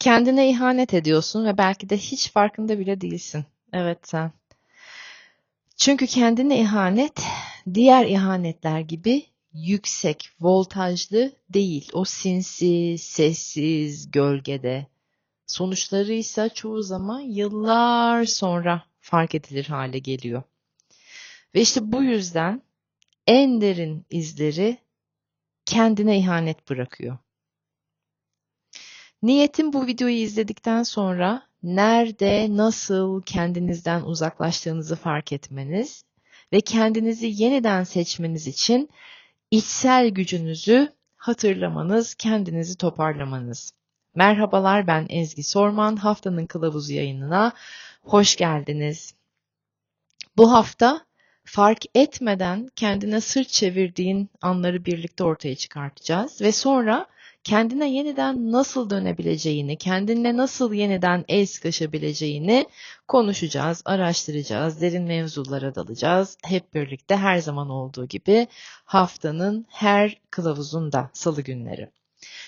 Kendine ihanet ediyorsun ve belki de hiç farkında bile değilsin. Evet sen. Çünkü kendine ihanet diğer ihanetler gibi yüksek, voltajlı değil. O sinsi, sessiz, gölgede. Sonuçları ise çoğu zaman yıllar sonra fark edilir hale geliyor. Ve işte bu yüzden en derin izleri kendine ihanet bırakıyor. Niyetim bu videoyu izledikten sonra nerede, nasıl kendinizden uzaklaştığınızı fark etmeniz ve kendinizi yeniden seçmeniz için içsel gücünüzü hatırlamanız, kendinizi toparlamanız. Merhabalar ben Ezgi Sorman. Haftanın kılavuzu yayınına hoş geldiniz. Bu hafta fark etmeden kendine sırt çevirdiğin anları birlikte ortaya çıkartacağız ve sonra kendine yeniden nasıl dönebileceğini, kendinle nasıl yeniden el sıkışabileceğini konuşacağız, araştıracağız, derin mevzulara dalacağız. Hep birlikte her zaman olduğu gibi haftanın her kılavuzunda salı günleri.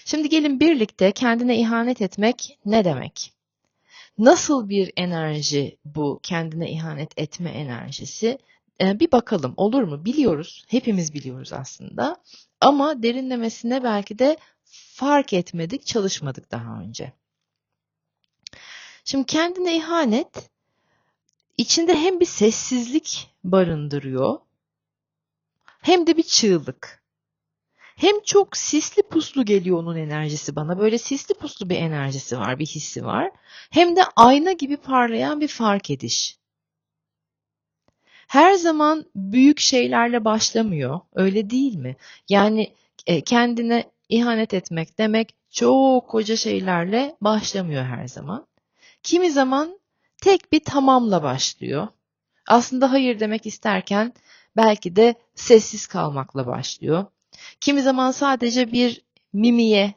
Şimdi gelin birlikte kendine ihanet etmek ne demek? Nasıl bir enerji bu kendine ihanet etme enerjisi? Ee, bir bakalım olur mu? Biliyoruz, hepimiz biliyoruz aslında. Ama derinlemesine belki de fark etmedik, çalışmadık daha önce. Şimdi kendine ihanet içinde hem bir sessizlik barındırıyor hem de bir çığlık. Hem çok sisli puslu geliyor onun enerjisi bana. Böyle sisli puslu bir enerjisi var, bir hissi var. Hem de ayna gibi parlayan bir fark ediş. Her zaman büyük şeylerle başlamıyor. Öyle değil mi? Yani e, kendine ihanet etmek demek çok koca şeylerle başlamıyor her zaman. Kimi zaman tek bir tamamla başlıyor. Aslında hayır demek isterken belki de sessiz kalmakla başlıyor. Kimi zaman sadece bir mimiye,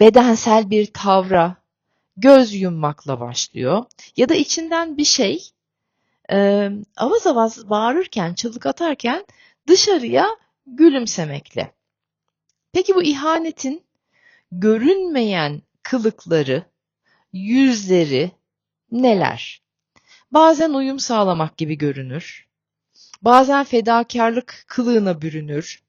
bedensel bir tavra, göz yummakla başlıyor. Ya da içinden bir şey e, avaz avaz bağırırken, çığlık atarken dışarıya gülümsemekle. Peki bu ihanetin görünmeyen kılıkları, yüzleri neler? Bazen uyum sağlamak gibi görünür. Bazen fedakarlık kılığına bürünür.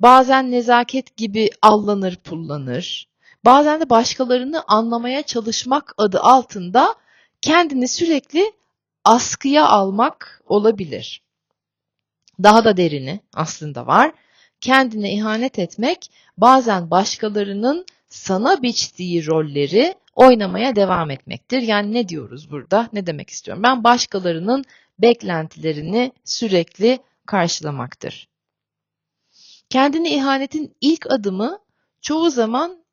Bazen nezaket gibi allanır pullanır. Bazen de başkalarını anlamaya çalışmak adı altında kendini sürekli askıya almak olabilir. Daha da derini aslında var kendine ihanet etmek bazen başkalarının sana biçtiği rolleri oynamaya devam etmektir. Yani ne diyoruz burada? Ne demek istiyorum? Ben başkalarının beklentilerini sürekli karşılamaktır. Kendine ihanetin ilk adımı çoğu zaman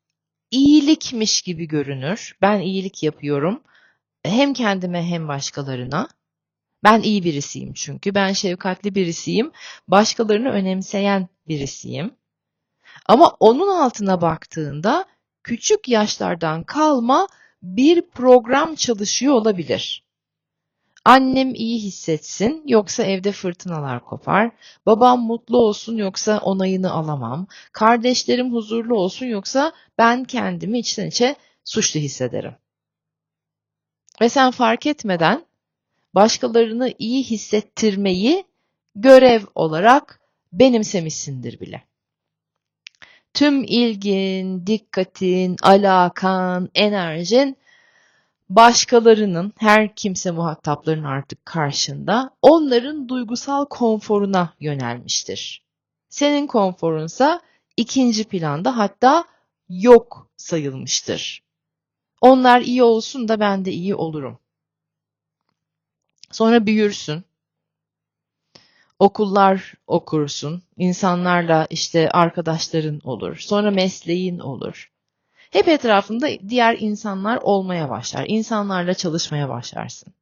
iyilikmiş gibi görünür. Ben iyilik yapıyorum hem kendime hem başkalarına. Ben iyi birisiyim çünkü. Ben şefkatli birisiyim. Başkalarını önemseyen birisiyim. Ama onun altına baktığında küçük yaşlardan kalma bir program çalışıyor olabilir. Annem iyi hissetsin yoksa evde fırtınalar kopar. Babam mutlu olsun yoksa onayını alamam. Kardeşlerim huzurlu olsun yoksa ben kendimi içten içe suçlu hissederim. Ve sen fark etmeden başkalarını iyi hissettirmeyi görev olarak benimsemişsindir bile. Tüm ilgin, dikkatin, alakan, enerjin başkalarının, her kimse muhatapların artık karşında onların duygusal konforuna yönelmiştir. Senin konforunsa ikinci planda hatta yok sayılmıştır. Onlar iyi olsun da ben de iyi olurum. Sonra büyürsün. Okullar okursun. insanlarla işte arkadaşların olur. Sonra mesleğin olur. Hep etrafında diğer insanlar olmaya başlar. İnsanlarla çalışmaya başlarsın.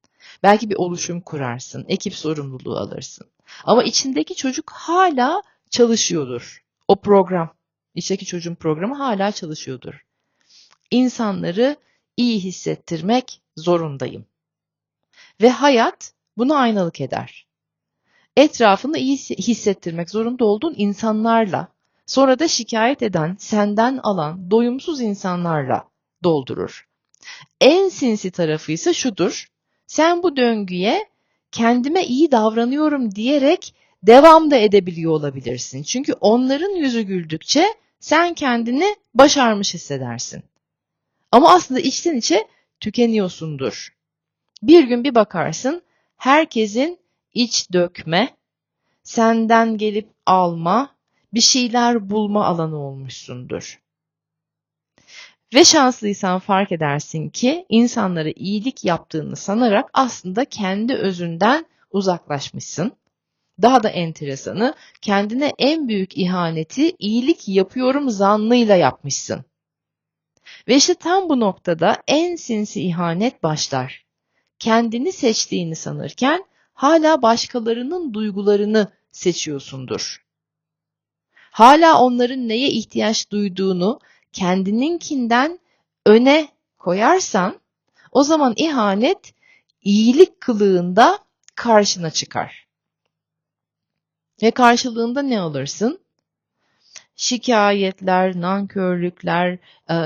Belki bir oluşum kurarsın. Ekip sorumluluğu alırsın. Ama içindeki çocuk hala çalışıyordur. O program, içteki çocuğun programı hala çalışıyordur. İnsanları iyi hissettirmek zorundayım. Ve hayat bunu aynalık eder. Etrafını iyi hissettirmek zorunda olduğun insanlarla, sonra da şikayet eden, senden alan, doyumsuz insanlarla doldurur. En sinsi tarafı ise şudur. Sen bu döngüye kendime iyi davranıyorum diyerek devam da edebiliyor olabilirsin. Çünkü onların yüzü güldükçe sen kendini başarmış hissedersin. Ama aslında içten içe tükeniyorsundur. Bir gün bir bakarsın herkesin iç dökme, senden gelip alma, bir şeyler bulma alanı olmuşsundur. Ve şanslıysan fark edersin ki insanlara iyilik yaptığını sanarak aslında kendi özünden uzaklaşmışsın. Daha da enteresanı kendine en büyük ihaneti iyilik yapıyorum zannıyla yapmışsın. Ve işte tam bu noktada en sinsi ihanet başlar. Kendini seçtiğini sanırken hala başkalarının duygularını seçiyorsundur. Hala onların neye ihtiyaç duyduğunu kendininkinden öne koyarsan o zaman ihanet iyilik kılığında karşına çıkar. Ve karşılığında ne alırsın? Şikayetler, nankörlükler, e,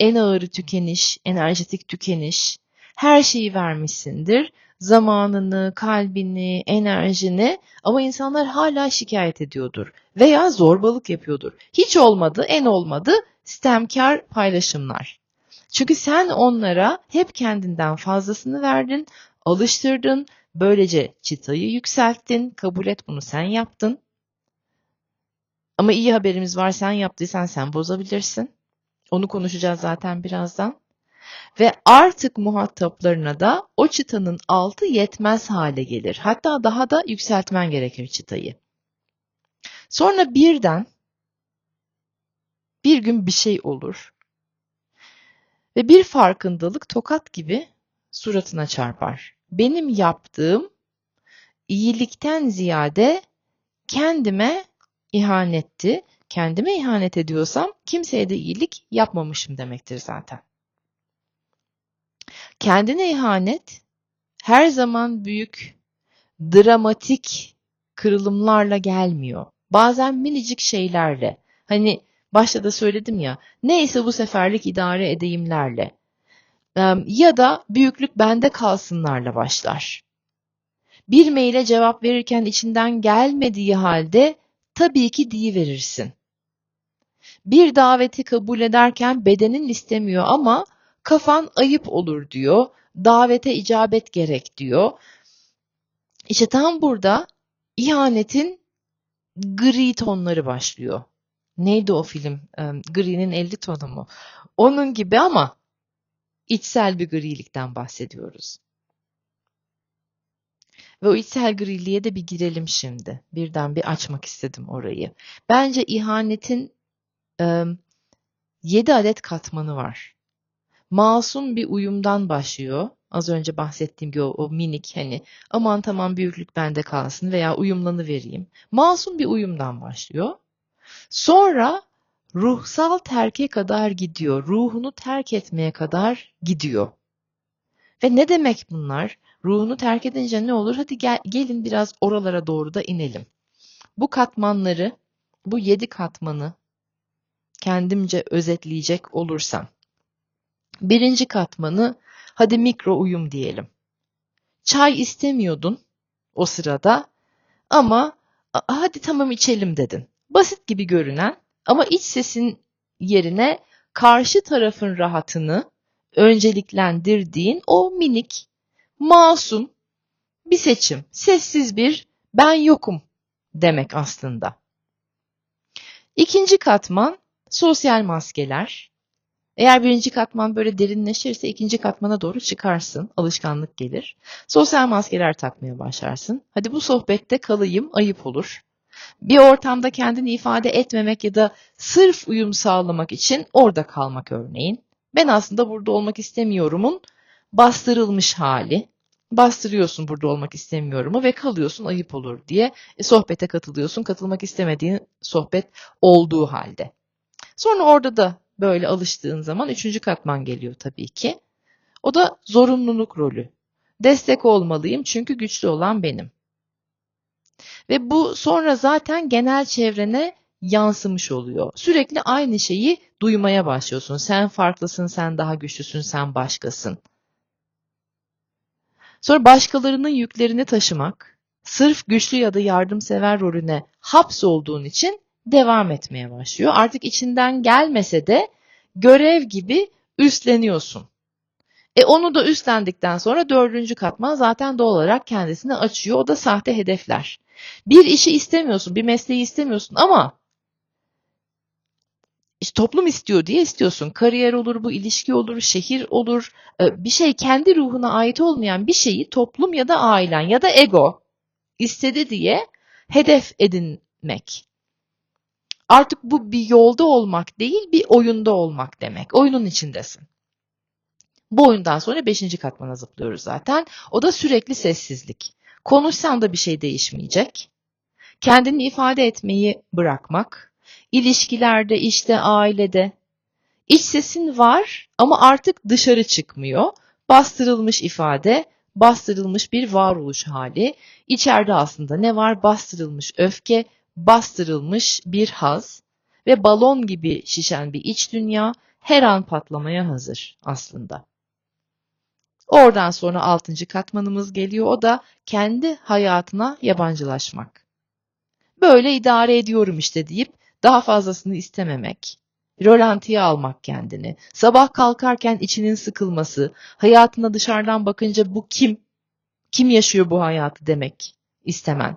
en ağırı tükeniş, enerjetik tükeniş, her şeyi vermişsindir. Zamanını, kalbini, enerjini ama insanlar hala şikayet ediyordur veya zorbalık yapıyordur. Hiç olmadı, en olmadı sistemkar paylaşımlar. Çünkü sen onlara hep kendinden fazlasını verdin, alıştırdın, böylece çıtayı yükselttin, kabul et bunu sen yaptın. Ama iyi haberimiz var sen yaptıysan sen bozabilirsin. Onu konuşacağız zaten birazdan. Ve artık muhataplarına da o çıtanın altı yetmez hale gelir. Hatta daha da yükseltmen gerekir çıtayı. Sonra birden bir gün bir şey olur. Ve bir farkındalık tokat gibi suratına çarpar. Benim yaptığım iyilikten ziyade kendime ihanetti. Kendime ihanet ediyorsam kimseye de iyilik yapmamışım demektir zaten. Kendine ihanet her zaman büyük, dramatik kırılımlarla gelmiyor. Bazen minicik şeylerle. Hani başta da söyledim ya, neyse bu seferlik idare edeyimlerle. Ya da büyüklük bende kalsınlarla başlar. Bir maile cevap verirken içinden gelmediği halde tabii ki diyi verirsin. Bir daveti kabul ederken bedenin istemiyor ama kafan ayıp olur diyor. Davete icabet gerek diyor. İşte tam burada ihanetin gri tonları başlıyor. Neydi o film? Gri'nin 50 tonu mu? Onun gibi ama içsel bir grilikten bahsediyoruz. Ve o içsel griliğe de bir girelim şimdi. Birden bir açmak istedim orayı. Bence ihanetin e, 7 adet katmanı var. Masum bir uyumdan başlıyor. Az önce bahsettiğim gibi o, o minik hani aman tamam büyüklük bende kalsın veya uyumlanı vereyim. Masum bir uyumdan başlıyor. Sonra ruhsal terke kadar gidiyor. Ruhunu terk etmeye kadar gidiyor. Ve ne demek bunlar? Ruhunu terk edince ne olur? Hadi gel, gelin biraz oralara doğru da inelim. Bu katmanları, bu yedi katmanı kendimce özetleyecek olursam. Birinci katmanı hadi mikro uyum diyelim. Çay istemiyordun o sırada ama hadi tamam içelim dedin. Basit gibi görünen ama iç sesin yerine karşı tarafın rahatını önceliklendirdiğin o minik, masum bir seçim. Sessiz bir ben yokum demek aslında. İkinci katman sosyal maskeler. Eğer birinci katman böyle derinleşirse ikinci katmana doğru çıkarsın. Alışkanlık gelir. Sosyal maskeler takmaya başlarsın. Hadi bu sohbette kalayım ayıp olur. Bir ortamda kendini ifade etmemek ya da sırf uyum sağlamak için orada kalmak örneğin. Ben aslında burada olmak istemiyorumun bastırılmış hali. Bastırıyorsun burada olmak istemiyorumu ve kalıyorsun ayıp olur diye e, sohbete katılıyorsun. Katılmak istemediğin sohbet olduğu halde. Sonra orada da böyle alıştığın zaman üçüncü katman geliyor tabii ki. O da zorunluluk rolü. Destek olmalıyım çünkü güçlü olan benim. Ve bu sonra zaten genel çevrene yansımış oluyor. Sürekli aynı şeyi duymaya başlıyorsun. Sen farklısın, sen daha güçlüsün, sen başkasın. Sonra başkalarının yüklerini taşımak, sırf güçlü ya da yardımsever rolüne hapsolduğun için devam etmeye başlıyor. Artık içinden gelmese de görev gibi üstleniyorsun. E onu da üstlendikten sonra dördüncü katman zaten doğal olarak kendisini açıyor. O da sahte hedefler. Bir işi istemiyorsun, bir mesleği istemiyorsun ama işte toplum istiyor diye istiyorsun. Kariyer olur, bu ilişki olur, şehir olur. E, bir şey kendi ruhuna ait olmayan bir şeyi toplum ya da ailen ya da ego istedi diye hedef edinmek. Artık bu bir yolda olmak değil, bir oyunda olmak demek. Oyunun içindesin. Bu oyundan sonra beşinci katmana zıplıyoruz zaten. O da sürekli sessizlik. Konuşsan da bir şey değişmeyecek. Kendini ifade etmeyi bırakmak. İlişkilerde, işte, ailede. İç sesin var ama artık dışarı çıkmıyor. Bastırılmış ifade, bastırılmış bir varoluş hali. İçeride aslında ne var? Bastırılmış öfke, bastırılmış bir haz ve balon gibi şişen bir iç dünya her an patlamaya hazır aslında. Oradan sonra altıncı katmanımız geliyor. O da kendi hayatına yabancılaşmak. Böyle idare ediyorum işte deyip daha fazlasını istememek. Rolantiye almak kendini. Sabah kalkarken içinin sıkılması, hayatına dışarıdan bakınca bu kim? Kim yaşıyor bu hayatı demek istemen.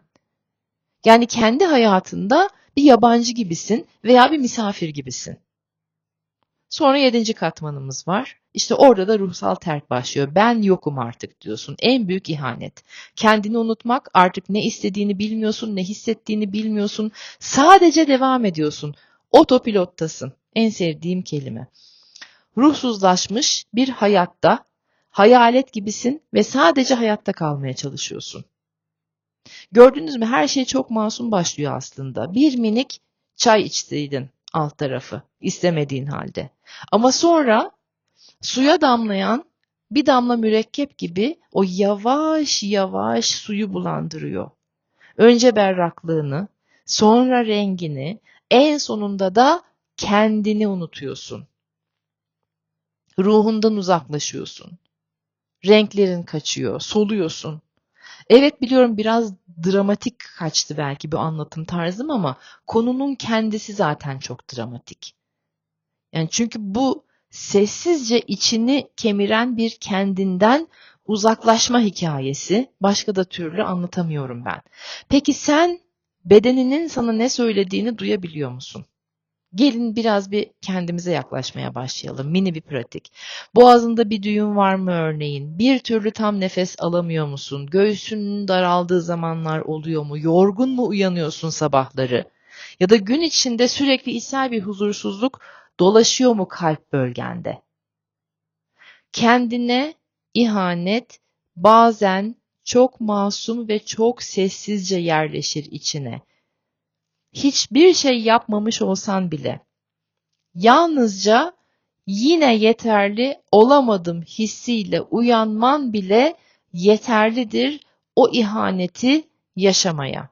Yani kendi hayatında bir yabancı gibisin veya bir misafir gibisin. Sonra yedinci katmanımız var. İşte orada da ruhsal terk başlıyor. Ben yokum artık diyorsun. En büyük ihanet. Kendini unutmak, artık ne istediğini bilmiyorsun, ne hissettiğini bilmiyorsun. Sadece devam ediyorsun. Otopilottasın. En sevdiğim kelime. Ruhsuzlaşmış bir hayatta hayalet gibisin ve sadece hayatta kalmaya çalışıyorsun. Gördünüz mü her şey çok masum başlıyor aslında. Bir minik çay içtiydin alt tarafı istemediğin halde. Ama sonra suya damlayan bir damla mürekkep gibi o yavaş yavaş suyu bulandırıyor. Önce berraklığını, sonra rengini, en sonunda da kendini unutuyorsun. Ruhundan uzaklaşıyorsun. Renklerin kaçıyor, soluyorsun. Evet biliyorum biraz dramatik kaçtı belki bu anlatım tarzım ama konunun kendisi zaten çok dramatik. Yani çünkü bu sessizce içini kemiren bir kendinden uzaklaşma hikayesi. Başka da türlü anlatamıyorum ben. Peki sen bedeninin sana ne söylediğini duyabiliyor musun? Gelin biraz bir kendimize yaklaşmaya başlayalım. Mini bir pratik. Boğazında bir düğün var mı örneğin? Bir türlü tam nefes alamıyor musun? Göğsünün daraldığı zamanlar oluyor mu? Yorgun mu uyanıyorsun sabahları? Ya da gün içinde sürekli içsel bir huzursuzluk dolaşıyor mu kalp bölgende? Kendine ihanet bazen çok masum ve çok sessizce yerleşir içine hiçbir şey yapmamış olsan bile yalnızca yine yeterli olamadım hissiyle uyanman bile yeterlidir o ihaneti yaşamaya.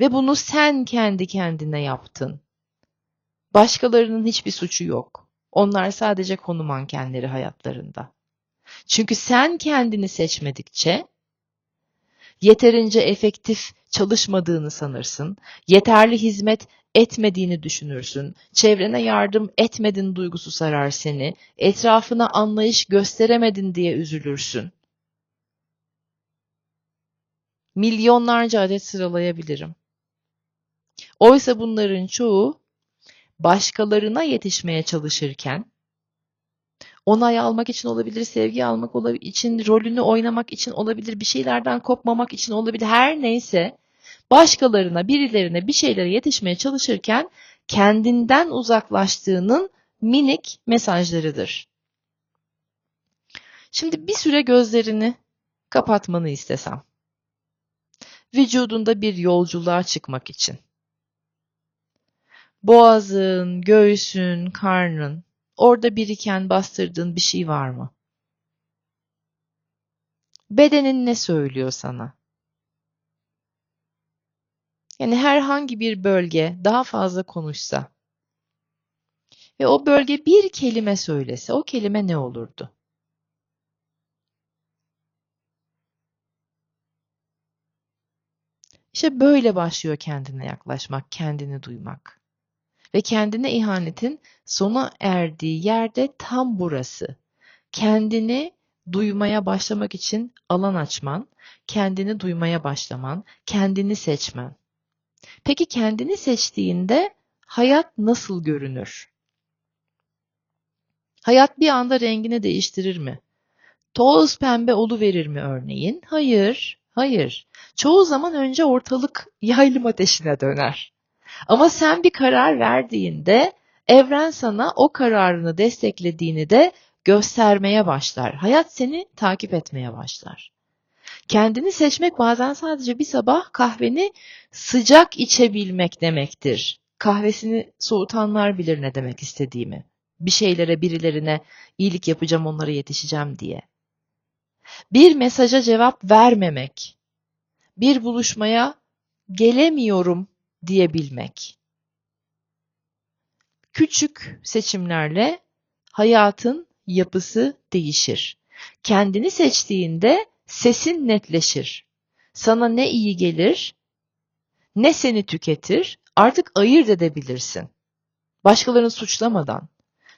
Ve bunu sen kendi kendine yaptın. Başkalarının hiçbir suçu yok. Onlar sadece konu mankenleri hayatlarında. Çünkü sen kendini seçmedikçe yeterince efektif çalışmadığını sanırsın, yeterli hizmet etmediğini düşünürsün, çevrene yardım etmedin duygusu sarar seni, etrafına anlayış gösteremedin diye üzülürsün. Milyonlarca adet sıralayabilirim. Oysa bunların çoğu başkalarına yetişmeye çalışırken onay almak için olabilir, sevgi almak için, rolünü oynamak için olabilir, bir şeylerden kopmamak için olabilir. Her neyse başkalarına, birilerine bir şeylere yetişmeye çalışırken kendinden uzaklaştığının minik mesajlarıdır. Şimdi bir süre gözlerini kapatmanı istesem. Vücudunda bir yolculuğa çıkmak için. Boğazın, göğsün, karnın, orada biriken bastırdığın bir şey var mı? Bedenin ne söylüyor sana? Yani herhangi bir bölge daha fazla konuşsa ve o bölge bir kelime söylese o kelime ne olurdu? İşte böyle başlıyor kendine yaklaşmak, kendini duymak. Ve kendine ihanetin sona erdiği yerde tam burası. Kendini duymaya başlamak için alan açman, kendini duymaya başlaman, kendini seçmen. Peki kendini seçtiğinde hayat nasıl görünür? Hayat bir anda rengini değiştirir mi? Toz pembe verir mi örneğin? Hayır, hayır. Çoğu zaman önce ortalık yaylım ateşine döner. Ama sen bir karar verdiğinde evren sana o kararını desteklediğini de göstermeye başlar. Hayat seni takip etmeye başlar. Kendini seçmek bazen sadece bir sabah kahveni sıcak içebilmek demektir. Kahvesini soğutanlar bilir ne demek istediğimi. Bir şeylere, birilerine iyilik yapacağım, onlara yetişeceğim diye. Bir mesaja cevap vermemek. Bir buluşmaya gelemiyorum diyebilmek. Küçük seçimlerle hayatın yapısı değişir. Kendini seçtiğinde sesin netleşir. Sana ne iyi gelir, ne seni tüketir artık ayırt edebilirsin. Başkalarını suçlamadan.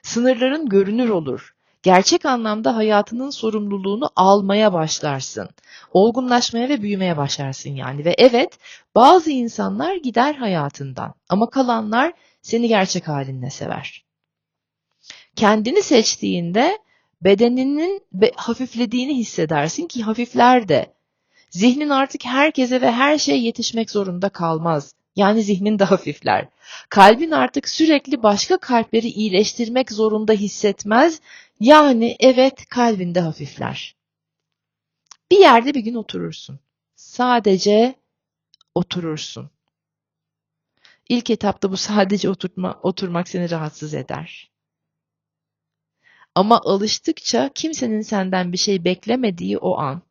Sınırların görünür olur. Gerçek anlamda hayatının sorumluluğunu almaya başlarsın. Olgunlaşmaya ve büyümeye başlarsın yani. Ve evet bazı insanlar gider hayatından ama kalanlar seni gerçek halinle sever. Kendini seçtiğinde bedeninin hafiflediğini hissedersin ki hafifler de. Zihnin artık herkese ve her şeye yetişmek zorunda kalmaz. Yani zihnin de hafifler. Kalbin artık sürekli başka kalpleri iyileştirmek zorunda hissetmez. Yani evet kalbinde hafifler. Bir yerde bir gün oturursun. Sadece oturursun. İlk etapta bu sadece oturma, oturmak seni rahatsız eder. Ama alıştıkça kimsenin senden bir şey beklemediği o an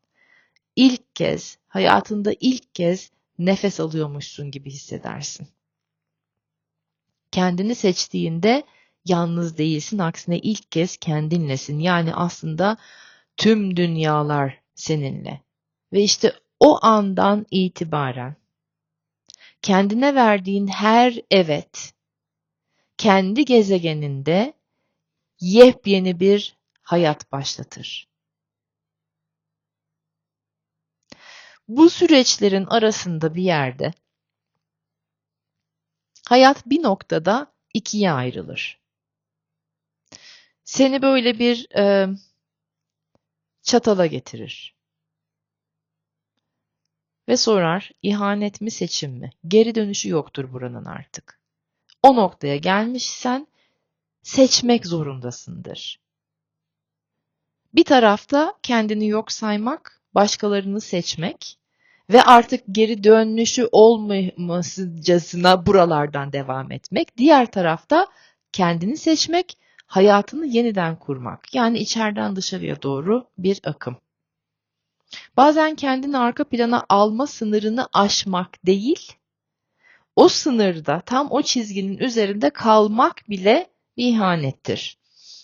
ilk kez, hayatında ilk kez nefes alıyormuşsun gibi hissedersin. Kendini seçtiğinde yalnız değilsin, aksine ilk kez kendinlesin. Yani aslında tüm dünyalar seninle. Ve işte o andan itibaren kendine verdiğin her evet kendi gezegeninde yepyeni bir hayat başlatır. Bu süreçlerin arasında bir yerde hayat bir noktada ikiye ayrılır. Seni böyle bir e, çatala getirir. Ve sorar, ihanet mi seçim mi? Geri dönüşü yoktur buranın artık. O noktaya gelmişsen seçmek zorundasındır. Bir tarafta kendini yok saymak, başkalarını seçmek ve artık geri dönüşü olmamasıcasına buralardan devam etmek. Diğer tarafta kendini seçmek, hayatını yeniden kurmak. Yani içeriden dışarıya doğru bir akım. Bazen kendini arka plana alma sınırını aşmak değil, o sınırda tam o çizginin üzerinde kalmak bile bir ihanettir.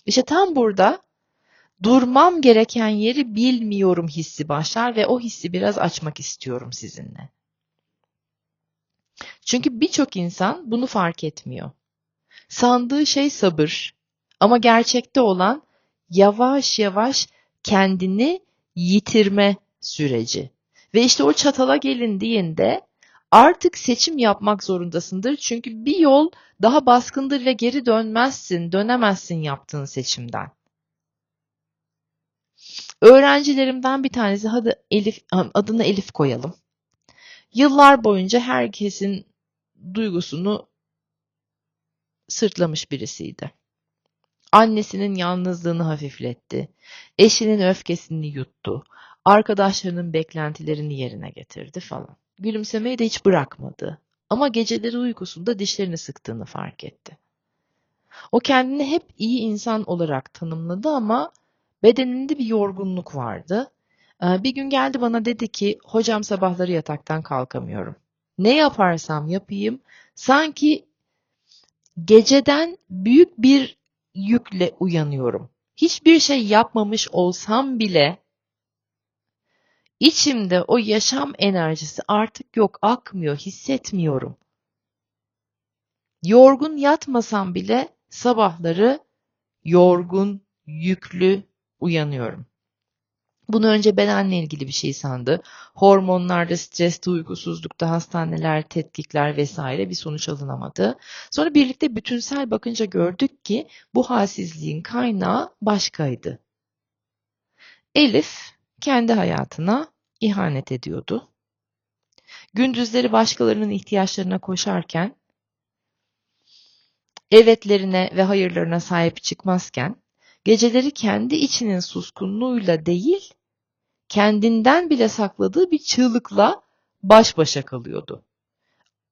İşte tam burada durmam gereken yeri bilmiyorum hissi başlar ve o hissi biraz açmak istiyorum sizinle. Çünkü birçok insan bunu fark etmiyor. Sandığı şey sabır ama gerçekte olan yavaş yavaş kendini yitirme süreci. Ve işte o çatala gelindiğinde artık seçim yapmak zorundasındır. Çünkü bir yol daha baskındır ve geri dönmezsin, dönemezsin yaptığın seçimden. Öğrencilerimden bir tanesi hadi Elif, adını Elif koyalım. Yıllar boyunca herkesin duygusunu sırtlamış birisiydi. Annesinin yalnızlığını hafifletti. Eşinin öfkesini yuttu. Arkadaşlarının beklentilerini yerine getirdi falan. Gülümsemeyi de hiç bırakmadı. Ama geceleri uykusunda dişlerini sıktığını fark etti. O kendini hep iyi insan olarak tanımladı ama bedeninde bir yorgunluk vardı. Ee, bir gün geldi bana dedi ki hocam sabahları yataktan kalkamıyorum. ne yaparsam yapayım sanki geceden büyük bir yükle uyanıyorum. Hiçbir şey yapmamış olsam bile içimde o yaşam enerjisi artık yok, akmıyor, hissetmiyorum. Yorgun yatmasam bile sabahları yorgun, yüklü uyanıyorum. Bunu önce bedenle ilgili bir şey sandı. Hormonlarda, streste, uykusuzlukta, hastaneler, tetkikler vesaire bir sonuç alınamadı. Sonra birlikte bütünsel bakınca gördük ki bu halsizliğin kaynağı başkaydı. Elif kendi hayatına ihanet ediyordu. Gündüzleri başkalarının ihtiyaçlarına koşarken, evetlerine ve hayırlarına sahip çıkmazken, geceleri kendi içinin suskunluğuyla değil, kendinden bile sakladığı bir çığlıkla baş başa kalıyordu.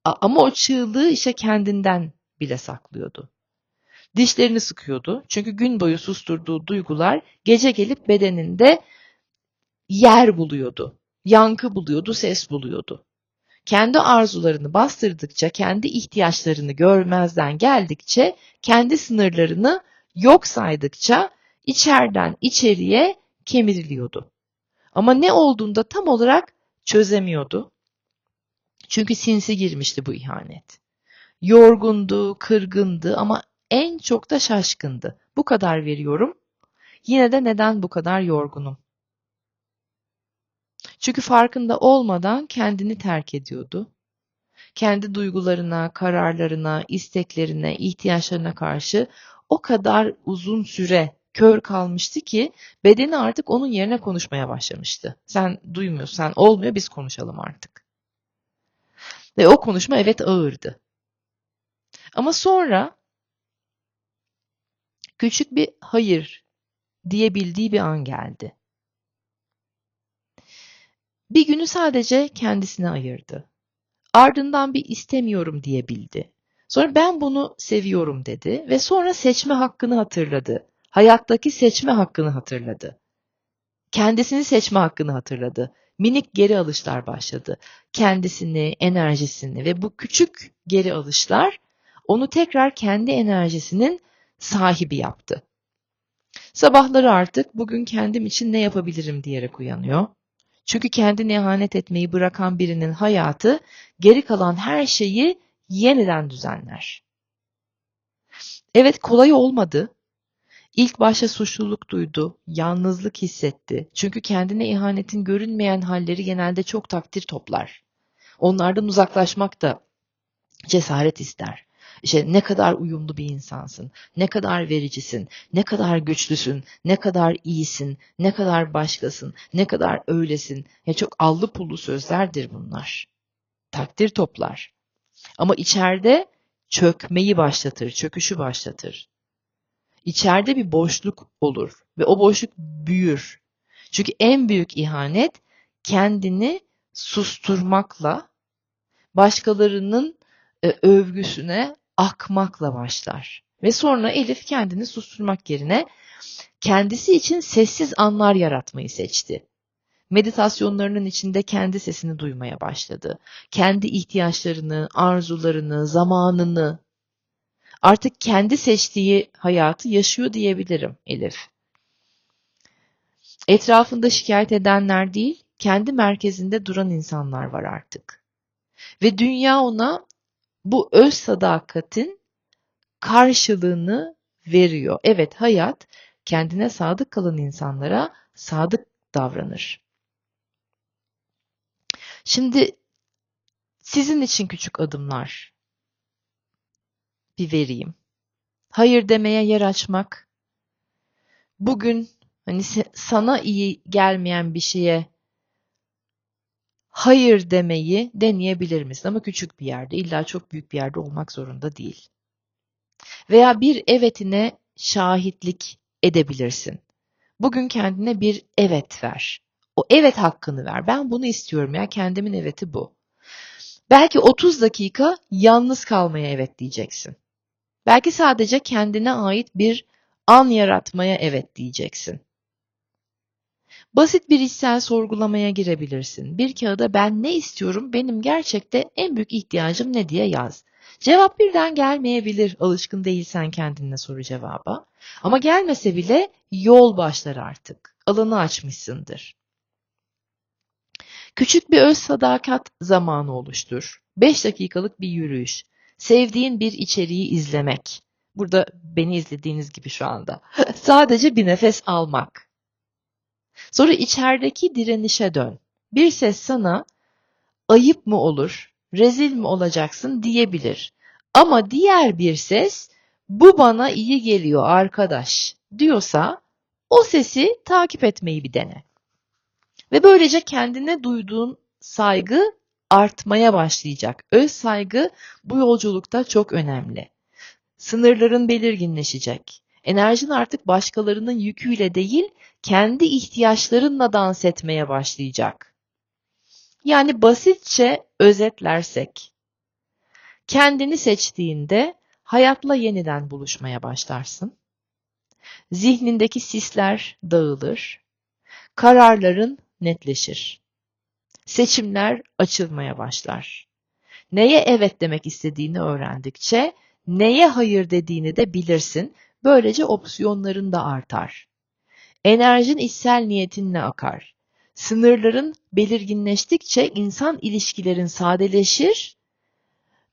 Ama o çığlığı işte kendinden bile saklıyordu. Dişlerini sıkıyordu çünkü gün boyu susturduğu duygular gece gelip bedeninde yer buluyordu, yankı buluyordu, ses buluyordu. Kendi arzularını bastırdıkça, kendi ihtiyaçlarını görmezden geldikçe, kendi sınırlarını yok saydıkça içeriden içeriye kemiriliyordu. Ama ne olduğunda tam olarak çözemiyordu. Çünkü sinsi girmişti bu ihanet. Yorgundu, kırgındı ama en çok da şaşkındı. Bu kadar veriyorum. Yine de neden bu kadar yorgunum? Çünkü farkında olmadan kendini terk ediyordu. Kendi duygularına, kararlarına, isteklerine, ihtiyaçlarına karşı o kadar uzun süre kör kalmıştı ki bedeni artık onun yerine konuşmaya başlamıştı. Sen duymuyorsun, sen olmuyor biz konuşalım artık. Ve o konuşma evet ağırdı. Ama sonra küçük bir hayır diyebildiği bir an geldi. Bir günü sadece kendisine ayırdı. Ardından bir istemiyorum diyebildi. Sonra ben bunu seviyorum dedi ve sonra seçme hakkını hatırladı. Hayattaki seçme hakkını hatırladı. Kendisini seçme hakkını hatırladı. Minik geri alışlar başladı. Kendisini, enerjisini ve bu küçük geri alışlar onu tekrar kendi enerjisinin sahibi yaptı. Sabahları artık bugün kendim için ne yapabilirim diyerek uyanıyor. Çünkü kendine ihanet etmeyi bırakan birinin hayatı geri kalan her şeyi yeniden düzenler. Evet kolay olmadı. İlk başta suçluluk duydu, yalnızlık hissetti. Çünkü kendine ihanetin görünmeyen halleri genelde çok takdir toplar. Onlardan uzaklaşmak da cesaret ister. İşte ne kadar uyumlu bir insansın, ne kadar vericisin, ne kadar güçlüsün, ne kadar iyisin, ne kadar başkasın, ne kadar öylesin. Ya çok allı pullu sözlerdir bunlar. Takdir toplar. Ama içeride çökmeyi başlatır, çöküşü başlatır. İçeride bir boşluk olur ve o boşluk büyür. Çünkü en büyük ihanet kendini susturmakla, başkalarının e, övgüsüne akmakla başlar. Ve sonra Elif kendini susturmak yerine kendisi için sessiz anlar yaratmayı seçti. Meditasyonlarının içinde kendi sesini duymaya başladı. Kendi ihtiyaçlarını, arzularını, zamanını artık kendi seçtiği hayatı yaşıyor diyebilirim Elif. Etrafında şikayet edenler değil, kendi merkezinde duran insanlar var artık. Ve dünya ona bu öz sadakatin karşılığını veriyor. Evet hayat kendine sadık kalan insanlara sadık davranır. Şimdi sizin için küçük adımlar bir vereyim. Hayır demeye yer açmak. Bugün hani sana iyi gelmeyen bir şeye hayır demeyi deneyebilir misin? Ama küçük bir yerde, illa çok büyük bir yerde olmak zorunda değil. Veya bir evetine şahitlik edebilirsin. Bugün kendine bir evet ver. O evet hakkını ver. Ben bunu istiyorum ya kendimin eveti bu. Belki 30 dakika yalnız kalmaya evet diyeceksin. Belki sadece kendine ait bir an yaratmaya evet diyeceksin. Basit bir içsel sorgulamaya girebilirsin. Bir kağıda ben ne istiyorum, benim gerçekte en büyük ihtiyacım ne diye yaz. Cevap birden gelmeyebilir alışkın değilsen kendine soru cevaba. Ama gelmese bile yol başlar artık. Alanı açmışsındır. Küçük bir öz sadakat zamanı oluştur. 5 dakikalık bir yürüyüş. Sevdiğin bir içeriği izlemek. Burada beni izlediğiniz gibi şu anda. Sadece bir nefes almak. Sonra içerideki direnişe dön. Bir ses sana ayıp mı olur, rezil mi olacaksın diyebilir. Ama diğer bir ses bu bana iyi geliyor arkadaş diyorsa o sesi takip etmeyi bir dene. Ve böylece kendine duyduğun saygı artmaya başlayacak. Öz saygı bu yolculukta çok önemli. Sınırların belirginleşecek. Enerjin artık başkalarının yüküyle değil, kendi ihtiyaçlarınla dans etmeye başlayacak. Yani basitçe özetlersek, kendini seçtiğinde hayatla yeniden buluşmaya başlarsın. Zihnindeki sisler dağılır, kararların netleşir. Seçimler açılmaya başlar. Neye evet demek istediğini öğrendikçe neye hayır dediğini de bilirsin. Böylece opsiyonların da artar. Enerjin içsel niyetinle akar. Sınırların belirginleştikçe insan ilişkilerin sadeleşir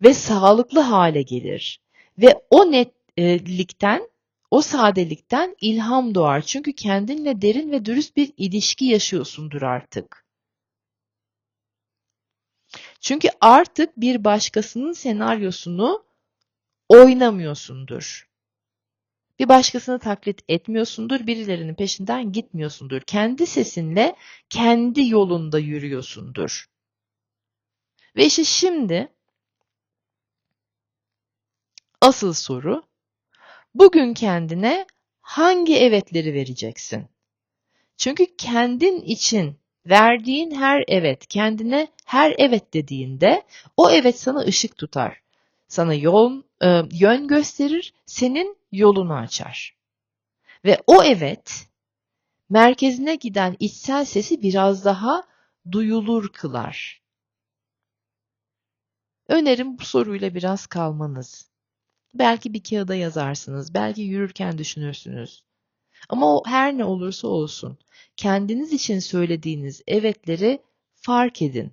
ve sağlıklı hale gelir. Ve o netlikten, o sadelikten ilham doğar. Çünkü kendinle derin ve dürüst bir ilişki yaşıyorsundur artık. Çünkü artık bir başkasının senaryosunu oynamıyorsundur. Bir başkasını taklit etmiyorsundur, birilerinin peşinden gitmiyorsundur. Kendi sesinle kendi yolunda yürüyorsundur. Ve işte şimdi asıl soru bugün kendine hangi evetleri vereceksin? Çünkü kendin için verdiğin her evet, kendine her evet dediğinde o evet sana ışık tutar. Sana yol, e, yön gösterir, senin yolunu açar. Ve o evet merkezine giden içsel sesi biraz daha duyulur kılar. Önerim bu soruyla biraz kalmanız. Belki bir kağıda yazarsınız, belki yürürken düşünürsünüz. Ama o her ne olursa olsun kendiniz için söylediğiniz evetleri fark edin.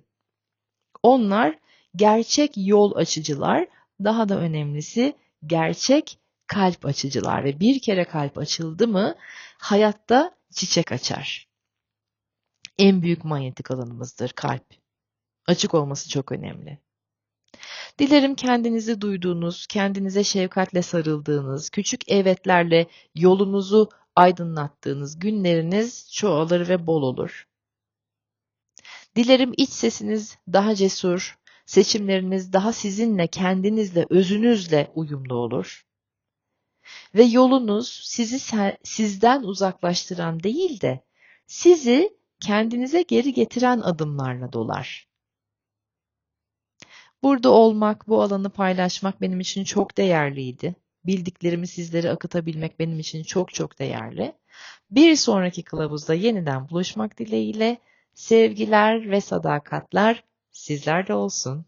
Onlar gerçek yol açıcılar, daha da önemlisi gerçek kalp açıcılar ve bir kere kalp açıldı mı hayatta çiçek açar. En büyük manyetik alanımızdır kalp. Açık olması çok önemli. Dilerim kendinizi duyduğunuz, kendinize şefkatle sarıldığınız, küçük evetlerle yolunuzu aydınlattığınız günleriniz çoğalır ve bol olur. Dilerim iç sesiniz daha cesur, seçimleriniz daha sizinle, kendinizle, özünüzle uyumlu olur. Ve yolunuz sizi sizden uzaklaştıran değil de sizi kendinize geri getiren adımlarla dolar. Burada olmak, bu alanı paylaşmak benim için çok değerliydi. Bildiklerimi sizlere akıtabilmek benim için çok çok değerli. Bir sonraki kılavuzda yeniden buluşmak dileğiyle sevgiler ve sadakatler sizlerle olsun.